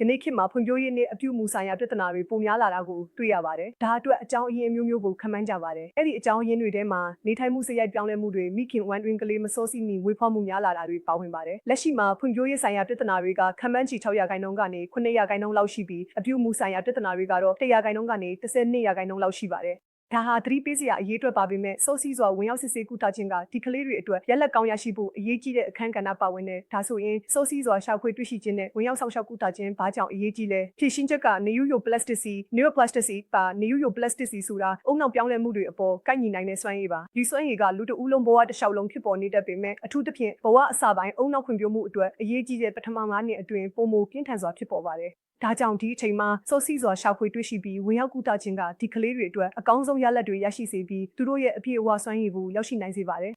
ယနေ့ခေတ်မှာဖွံ့ဖြိုးရေးနဲ့အပြုအမူဆိုင်ရာပြဿနာတွေပိုများလာတာကိုတွေ့ရပါတယ်။ဒါအတွက်အကြောင်းအရင်းအမျိုးမျိုးကိုခံမှန်းကြပါတယ်။အဲ့ဒီအကြောင်းအရင်းတွေထဲမှာနေထိုင်မှုစရိုက်ပြောင်းလဲမှုတွေမိခင်ဝမ်းတွင်းကလေးမစောစီးမီဝေဖွားမှုများလာတာတွေပါဝင်ပါတယ်။လက်ရှိမှာဖွံ့ဖြိုးရေးဆိုင်ရာပြဿနာတွေကခံမှန်းချီ6ရာခိုင်နှုန်းကနေ9ရာခိုင်နှုန်းလောက်ရှိပြီးအပြုအမူဆိုင်ရာပြဿနာတွေကတော့100ရာခိုင်နှုန်းကနေ12ရာခိုင်နှုန်းလောက်ရှိပါတယ်။ ဒါဟာသတိပေးစရာအရေးအတွက်ပါပေမဲ့စောစီးစွာဝင်ရောက်စစ်ဆေးကုသခြင်းကဒီကလေးတွေအတွက်ရက်လက်ကောင်းရရှိဖို့အရေးကြီးတဲ့အခန်းကဏ္ဍပါဝင်တဲ့ဒါဆိုရင်စောစီးစွာရှာဖွေတွေ့ရှိခြင်းနဲ့ဝင်ရောက်ဆောင်ရှောက်ကုသခြင်းဘာကြောင့်အရေးကြီးလဲဖြည့်ရှင်းချက်ကနေယူယိုပလတ်စတစ်စီ neuroplasticity ပါနေယူယိုပလတ်စတစ်စီဆိုတာအုံနောက်ပြောင်းလဲမှုတွေအပေါ်ကိုက်ညီနိုင်တဲ့စွမ်းရည်ပါဒီစွမ်းရည်ကလူတဦးလုံးဘဝတစ်လျှောက်လုံးဖြစ်ပေါ်နေတတ်ပေမဲ့အထူးသဖြင့်ဘဝအစပိုင်းအုံနောက်ခွင့်ပြုမှုအတွက်အရေးကြီးတဲ့ပထမ၅နှစ်အတွင်းပုံမပြင်းထန်စွာဖြစ်ပေါ်ပါတယ်ဒါကြောင့်ဒီအချိန်မှာစောစီးစွာရှာဖွေတွေ့ရှိပြီးဝင်ရောက်ကူတာခြင်းကဒီကလေးတွေအတွက်အကောင်းဆုံးရလဒ်တွေရရှိစေပြီးသူတို့ရဲ့အပြည့်အဝစွမ်းရည်ကိုရောက်ရှိနိုင်စေပါတယ်